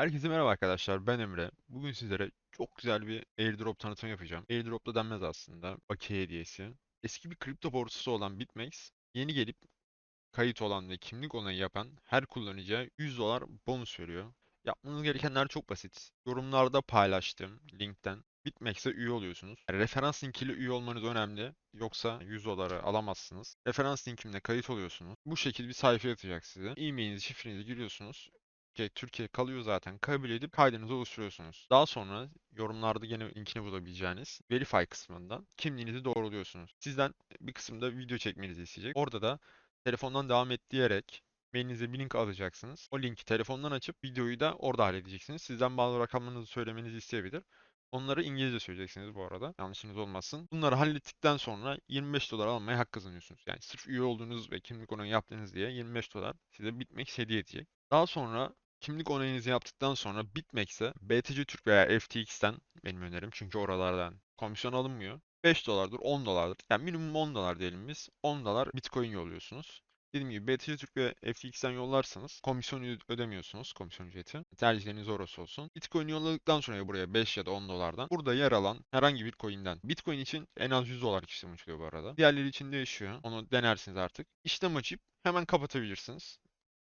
Herkese merhaba arkadaşlar, ben Emre. Bugün sizlere çok güzel bir airdrop tanıtımı yapacağım. Airdrop da denmez aslında, bakiye hediyesi. Eski bir kripto borsası olan BitMEX, yeni gelip kayıt olan ve kimlik onayı yapan her kullanıcıya 100 dolar bonus veriyor. Yapmanız gerekenler çok basit. Yorumlarda paylaştığım linkten BitMEX'e üye oluyorsunuz. Referans linkiyle üye olmanız önemli. Yoksa 100 doları alamazsınız. Referans linkimle kayıt oluyorsunuz. Bu şekilde bir sayfa atacak size. E-mailinizi, şifrenizi giriyorsunuz. Türkiye, kalıyor zaten. Kabul edip kaydınızı oluşturuyorsunuz. Daha sonra yorumlarda gene linkini bulabileceğiniz Verify kısmından kimliğinizi doğruluyorsunuz. Sizden bir kısımda video çekmenizi isteyecek. Orada da telefondan devam et diyerek mailinize bir link alacaksınız. O linki telefondan açıp videoyu da orada halledeceksiniz. Sizden bazı rakamlarınızı söylemenizi isteyebilir. Onları İngilizce söyleyeceksiniz bu arada. Yanlışınız olmasın. Bunları hallettikten sonra 25 dolar almaya hak kazanıyorsunuz. Yani sırf üye olduğunuz ve kimlik onayı yaptığınız diye 25 dolar size bitmek hediye edecek. Daha sonra kimlik onayınızı yaptıktan sonra BitMEX'e BTC Türk veya FTX'ten benim önerim çünkü oralardan komisyon alınmıyor. 5 dolardır, 10 dolardır. Yani minimum 10 dolar diyelim biz. 10 dolar Bitcoin yolluyorsunuz. Dediğim gibi BTC Türk ve FTX'ten yollarsanız komisyon ödemiyorsunuz komisyon ücreti. Tercihleriniz orası olsun. Bitcoin yolladıktan sonra buraya 5 ya da 10 dolardan burada yer alan herhangi bir coin'den. Bitcoin için en az 100 dolar işlem açılıyor bu arada. Diğerleri için değişiyor. Onu denersiniz artık. İşlem açıp hemen kapatabilirsiniz.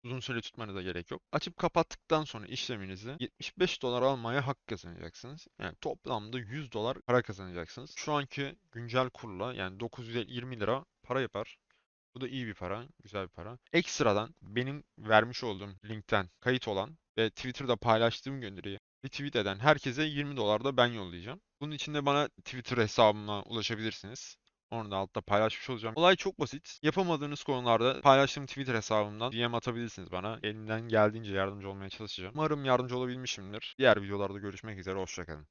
Uzun süre tutmanıza gerek yok. Açıp kapattıktan sonra işleminizi 75 dolar almaya hak kazanacaksınız. Yani toplamda 100 dolar para kazanacaksınız. Şu anki güncel kurla yani 920 lira para yapar. Bu da iyi bir para, güzel bir para. Ekstradan benim vermiş olduğum linkten kayıt olan ve Twitter'da paylaştığım gönderiyi retweet eden herkese 20 dolar da ben yollayacağım. Bunun için de bana Twitter hesabıma ulaşabilirsiniz. Onu da altta paylaşmış olacağım. Olay çok basit. Yapamadığınız konularda paylaştığım Twitter hesabımdan DM atabilirsiniz bana. Elimden geldiğince yardımcı olmaya çalışacağım. Umarım yardımcı olabilmişimdir. Diğer videolarda görüşmek üzere. Hoşçakalın.